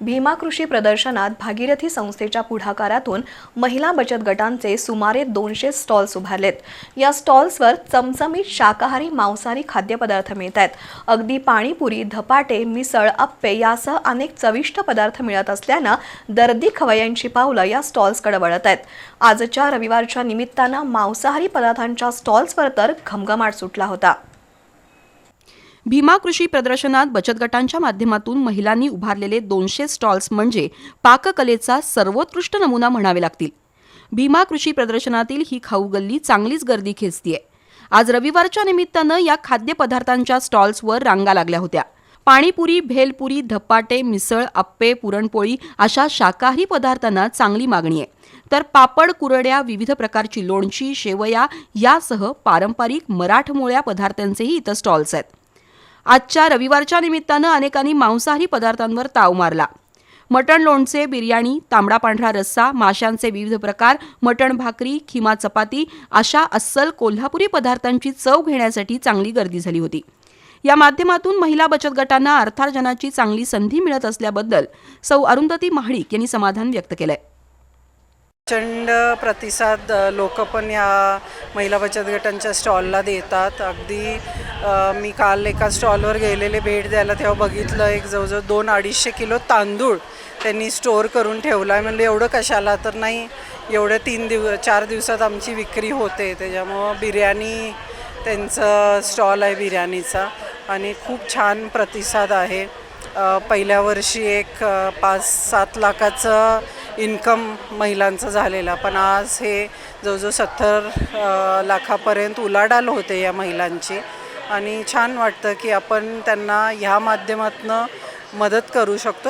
भीमा कृषी प्रदर्शनात भागीरथी संस्थेच्या पुढाकारातून महिला बचत गटांचे सुमारे दोनशे स्टॉल्स उभारलेत. या स्टॉल्सवर चमचमीत शाकाहारी मांसाहारी खाद्यपदार्थ मिळत आहेत अगदी पाणीपुरी धपाटे मिसळ अप्पे यासह अनेक चविष्ट पदार्थ मिळत असल्यानं दर्दी खवय्यांची पावलं या स्टॉल्सकडे वळत आहेत आजच्या रविवारच्या निमित्तानं मांसाहारी पदार्थांच्या स्टॉल्सवर तर घमघमाट सुटला होता. भीमा कृषी प्रदर्शनात बचत गटांच्या माध्यमातून महिलांनी उभारलेले दोनशे स्टॉल्स म्हणजे पाककलेचा सर्वोत्कृष्ट नमुना म्हणावे लागतील. भीमा कृषी प्रदर्शनातील ही खाऊ गल्ली चांगलीच गर्दी खेचतीये. आज रविवारच्या निमित्तानं या खाद्यपदार्थांच्या स्टॉल्सवर रांगा लागल्या होत्या. पाणीपुरी भेलपुरी धप्पाटे मिसळ अप्पे पुरणपोळी अशा शाकाहारी पदार्थांना चांगली मागणी आहे. तर पापड कुरड्या विविध प्रकारची लोणची शेवया यासह पारंपरिक मराठमोळ्या पदार्थांचेही इथं स्टॉल्स आहेत. आजच्या रविवारच्या निमित्तानं अनेकांनी मांसाहारी पदार्थांवर ताव मारला. मटण लोणचे बिर्याणी तांबडा पांढरा रस्सा माशांचे विविध प्रकार मटण भाकरी खिमा चपाती अशा अस्सल कोल्हापुरी पदार्थांची चव घेण्यासाठी चांगली गर्दी झाली होती. या माध्यमातून महिला बचत गटांना अर्थार्जनाची चांगली संधी मिळत असल्याबद्दल सौ अरुंधती महाडिक यांनी समाधान व्यक्त केलंय. प्रचंड प्रतिसाद लोक पण या महिला बचत गटांच्या स्टॉलला देतात. अगदी मी काल एका स्टॉलवर गेलेले भेट द्यायला तेव्हा बघितलं एक जवळजवळ दोन अडीचशे किलो तांदूळ त्यांनी स्टोअर करून ठेवला. आहे म्हणलं एवढं कशाला? तर नाही एवढ्या तीन दिव चार दिवसात आमची विक्री होते. त्याच्यामुळं बिर्याणी त्यांचं स्टॉल आहे बिर्याणीचा आणि खूप छान प्रतिसाद आहे. पहिल्या वर्षी एक पाच सात लाखाचं इन्कम महिलांचं झालेलं. पण आज हे जवळजवळ सत्तर लाखापर्यंत उलाढाल होते या महिलांची. आणि छान वाटतं की आपण त्यांना ह्या माध्यमातनं मदत करू शकतो.